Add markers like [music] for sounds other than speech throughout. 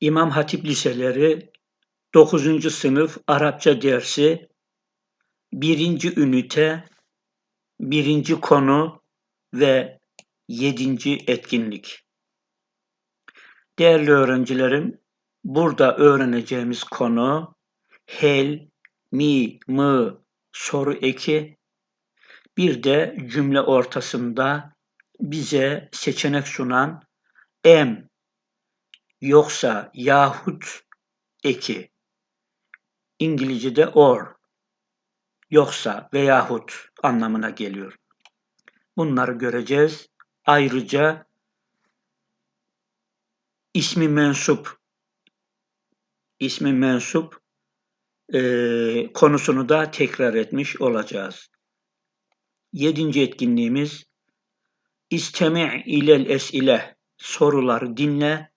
İmam Hatip Liseleri 9. sınıf Arapça dersi 1. ünite 1. konu ve 7. etkinlik. Değerli öğrencilerim, burada öğreneceğimiz konu hel, mi, mı soru eki, bir de cümle ortasında bize seçenek sunan em yoksa yahut eki. İngilizce'de or yoksa veyahut anlamına geliyor. Bunları göreceğiz. Ayrıca ismi mensup ismi mensup e, konusunu da tekrar etmiş olacağız. Yedinci etkinliğimiz İstemi' ilel es'ile soruları dinle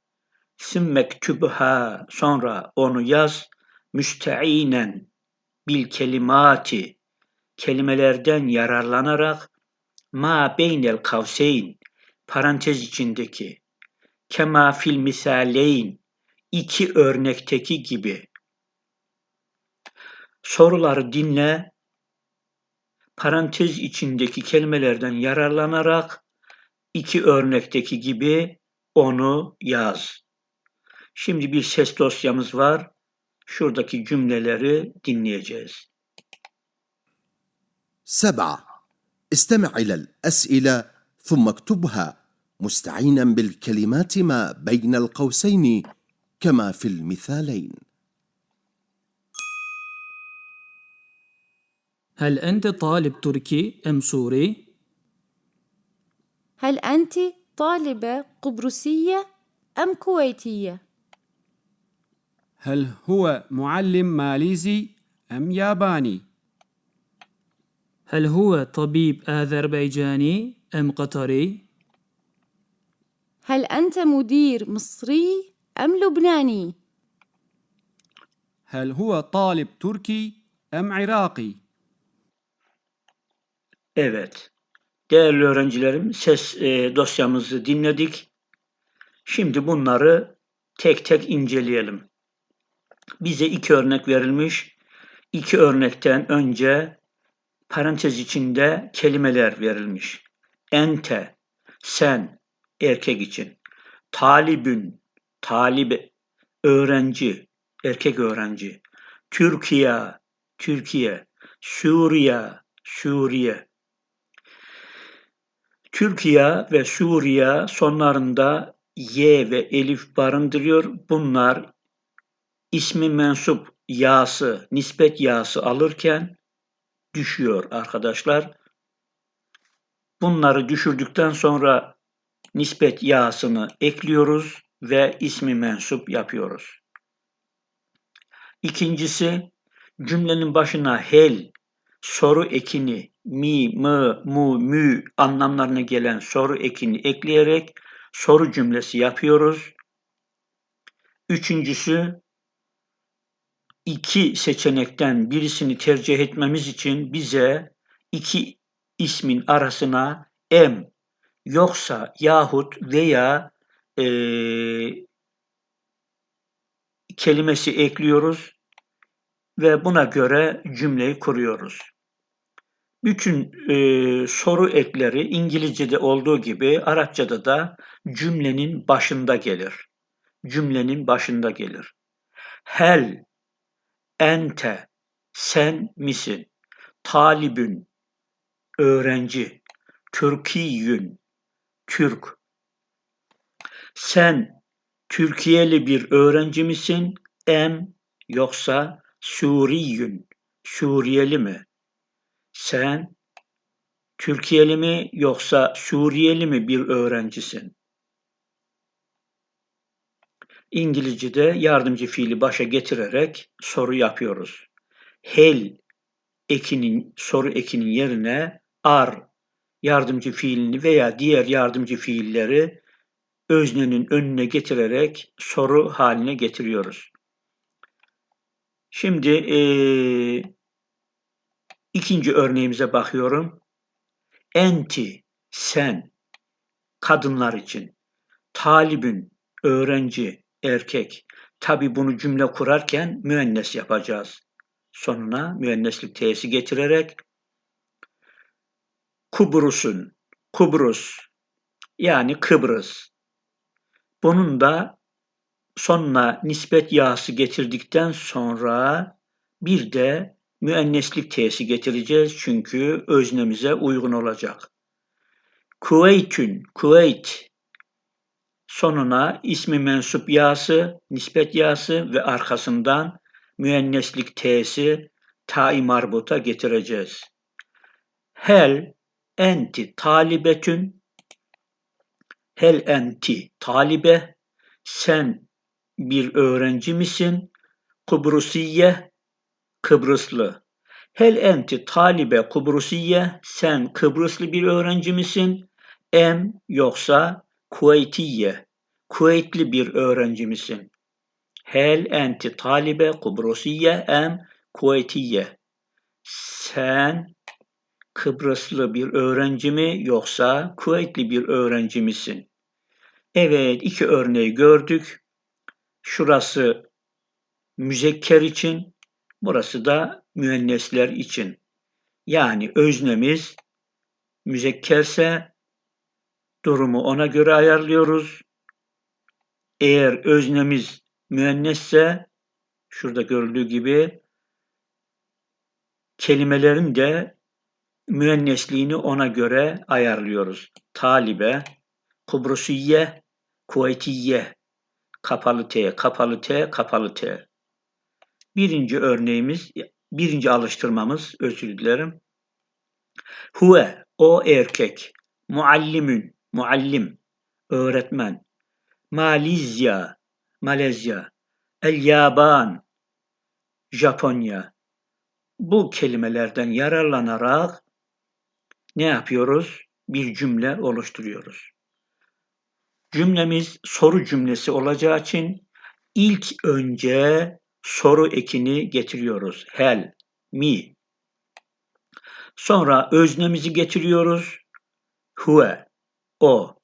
Sümmektübha sonra onu yaz. Müsteinen bil kelimati kelimelerden yararlanarak ma beynel kavseyn parantez içindeki kema fil misaleyn iki örnekteki gibi. Soruları dinle. Parantez içindeki kelimelerden yararlanarak iki örnekteki gibi onu yaz. Şimdi bir ses dosyamız var. Şuradaki cümleleri dinleyeceğiz. سبعة استمع إلى الأسئلة ثم اكتبها مستعينا بالكلمات ما بين القوسين كما في المثالين هل أنت طالب تركي أم سوري؟ هل أنت طالبة قبرصية أم كويتية؟ هل هو معلم ماليزي أم ياباني؟ هل هو طبيب آذربيجاني أم قطري؟ هل أنت مدير مصري أم لبناني؟ هل هو طالب تركي أم عراقي؟ Evet. Değerli öğrencilerim, ses e, dosyamızı dinledik. Şimdi bunları tek tek inceleyelim. Bize iki örnek verilmiş. İki örnekten önce parantez içinde kelimeler verilmiş. Ente, sen, erkek için. Talibün, talibe, öğrenci, erkek öğrenci. Türkiye, Türkiye. Suriye, Suriye. Türkiye ve Suriye sonlarında Y ve Elif barındırıyor. Bunlar ismi mensup yağsı, nispet yağsı alırken düşüyor arkadaşlar. Bunları düşürdükten sonra nispet yağsını ekliyoruz ve ismi mensup yapıyoruz. İkincisi cümlenin başına hel, soru ekini, mi, mı, mu, mü anlamlarına gelen soru ekini ekleyerek soru cümlesi yapıyoruz. Üçüncüsü iki seçenekten birisini tercih etmemiz için bize iki ismin arasına em yoksa yahut veya e, kelimesi ekliyoruz ve buna göre cümleyi kuruyoruz. Bütün e, soru ekleri İngilizce'de olduğu gibi Arapçada da cümlenin başında gelir. Cümlenin başında gelir. Hel, ente, sen misin? Talibün, öğrenci. Türkiyün, Türk. Sen Türkiye'li bir öğrenci misin? Em yoksa Suriyün, Suriyeli mi? Sen Türkiye'li mi yoksa Suriyeli mi bir öğrencisin? İngilizce'de yardımcı fiili başa getirerek soru yapıyoruz. Hel ekinin soru ekinin yerine ar yardımcı fiilini veya diğer yardımcı fiilleri öznenin önüne getirerek soru haline getiriyoruz. Şimdi e, ikinci örneğimize bakıyorum. Enti, sen, kadınlar için. Talibün, öğrenci. Erkek. Tabi bunu cümle kurarken müennes yapacağız. Sonuna müenneslik t'si getirerek Kubrus'un, Kubrus yani Kıbrıs. Bunun da sonuna nispet yağısı getirdikten sonra bir de müenneslik t'si getireceğiz çünkü öznemize uygun olacak. Kuveytün, Kuveyt sonuna ismi mensup yağısı, nispet yağısı ve arkasından müenneslik t'si ta-i marbuta getireceğiz. Hel enti talibetün Hel enti talibe sen bir öğrenci misin? Kubrusiye Kıbrıslı. Hel enti talibe Kubrusiye sen Kıbrıslı bir öğrenci misin? Em yoksa Kuveytiye Kuveytli bir öğrenci misin? Hel enti talibe Kubrusiye em Kuveytiye Sen Kıbrıslı bir öğrenci mi yoksa Kuveytli bir öğrenci misin? Evet, iki örneği gördük. Şurası müzekker için, burası da müennesler için. Yani öznemiz müzekkerse durumu ona göre ayarlıyoruz. Eğer öznemiz müennesse şurada görüldüğü gibi kelimelerin de müennesliğini ona göre ayarlıyoruz. Talibe, Kubrusiye, Kuveytiye, kapalı T, kapalı T, kapalı T. Birinci örneğimiz, birinci alıştırmamız, özür dilerim. Huve, o erkek. Muallimün, muallim, öğretmen. Malizya, Malezya. El Yaban, Japonya. Bu kelimelerden yararlanarak ne yapıyoruz? Bir cümle oluşturuyoruz. Cümlemiz soru cümlesi olacağı için ilk önce soru ekini getiriyoruz. Hel, mi. Sonra öznemizi getiriyoruz. Huve, o.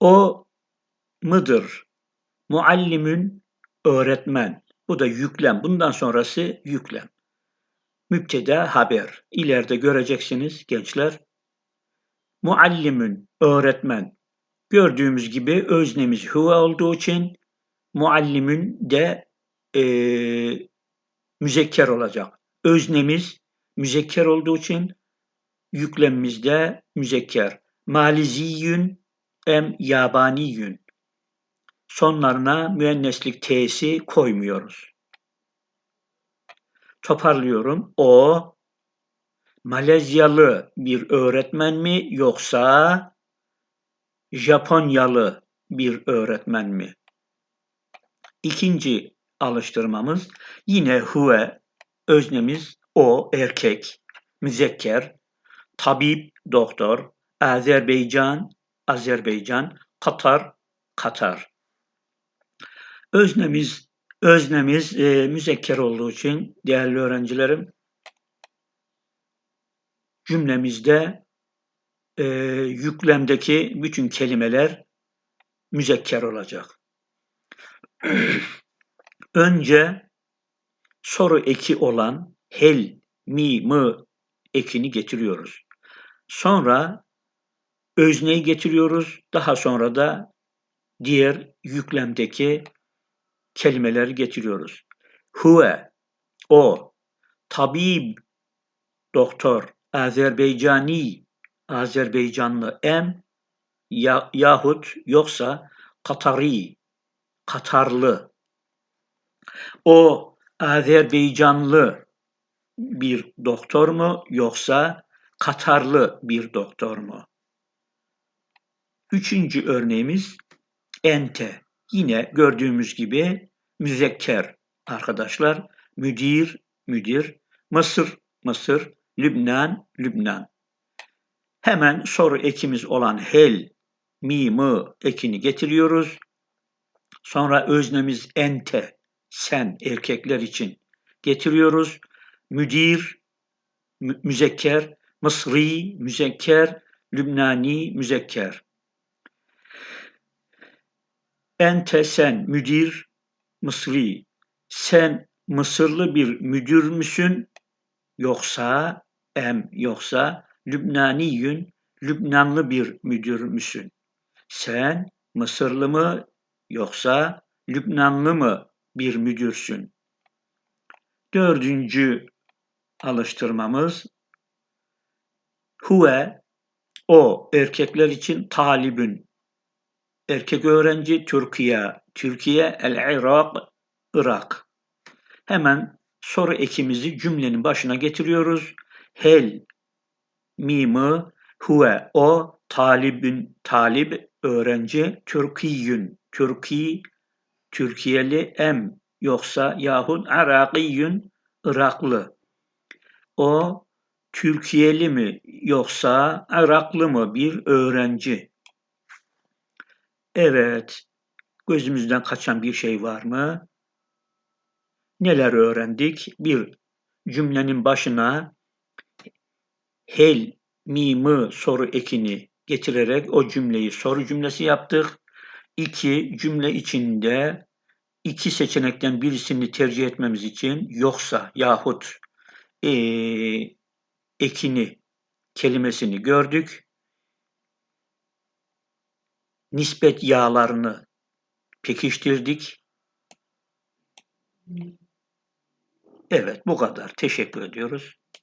O mıdır? Muallimün, öğretmen. Bu da yüklem. Bundan sonrası yüklem. Müpteda haber. İleride göreceksiniz gençler. Muallimün, öğretmen. Gördüğümüz gibi öznemiz huve olduğu için muallimün de e, müzekker olacak. Öznemiz müzekker olduğu için yüklemimiz de müzekker. Maliziyyün em yabaniyün. Sonlarına müenneslik t'si koymuyoruz. Toparlıyorum. O Malezyalı bir öğretmen mi yoksa Japonyalı bir öğretmen mi? İkinci alıştırmamız yine huve öznemiz o erkek müzekker tabip doktor Azerbaycan Azerbaycan Katar Katar öznemiz öznemiz e, müzekker olduğu için değerli öğrencilerim cümlemizde e, yüklemdeki bütün kelimeler müzekker olacak. [clears throat] Önce soru eki olan hel, mi, mı ekini getiriyoruz. Sonra özneyi getiriyoruz. Daha sonra da diğer yüklemdeki kelimeleri getiriyoruz. Huve, o, tabib, doktor, Azerbaycani, Azerbaycanlı em ya, yahut yoksa Katari, Katarlı. O Azerbaycanlı bir doktor mu yoksa Katarlı bir doktor mu? Üçüncü örneğimiz ente. Yine gördüğümüz gibi müzekker arkadaşlar. Müdir, müdir. Mısır, Mısır. Lübnan, Lübnan. Hemen soru ekimiz olan hel, mi, mı ekini getiriyoruz. Sonra öznemiz ente, sen erkekler için getiriyoruz. Müdir, mü müzekker, Mısri, müzekker, Lübnani, müzekker. Ente sen müdir Mısri. Sen Mısırlı bir müdür müsün? Yoksa em yoksa Lübnaniyün Lübnanlı bir müdür müsün? Sen Mısırlı mı yoksa Lübnanlı mı bir müdürsün? Dördüncü alıştırmamız Huve o erkekler için talibün erkek öğrenci Türkiye Türkiye el Irak Irak. Hemen soru ekimizi cümlenin başına getiriyoruz. Hel mimi huve o talibün talib öğrenci Türkiyün Türki Türkiyeli em yoksa yahut Irakiyün Iraklı. O Türkiyeli mi yoksa Iraklı mı bir öğrenci? Evet, gözümüzden kaçan bir şey var mı? Neler öğrendik? Bir, cümlenin başına hel, mi, mı soru ekini getirerek o cümleyi soru cümlesi yaptık. İki, cümle içinde iki seçenekten birisini tercih etmemiz için yoksa yahut eee, ekini kelimesini gördük. Nispet yağlarını pekiştirdik. Evet bu kadar. Teşekkür ediyoruz.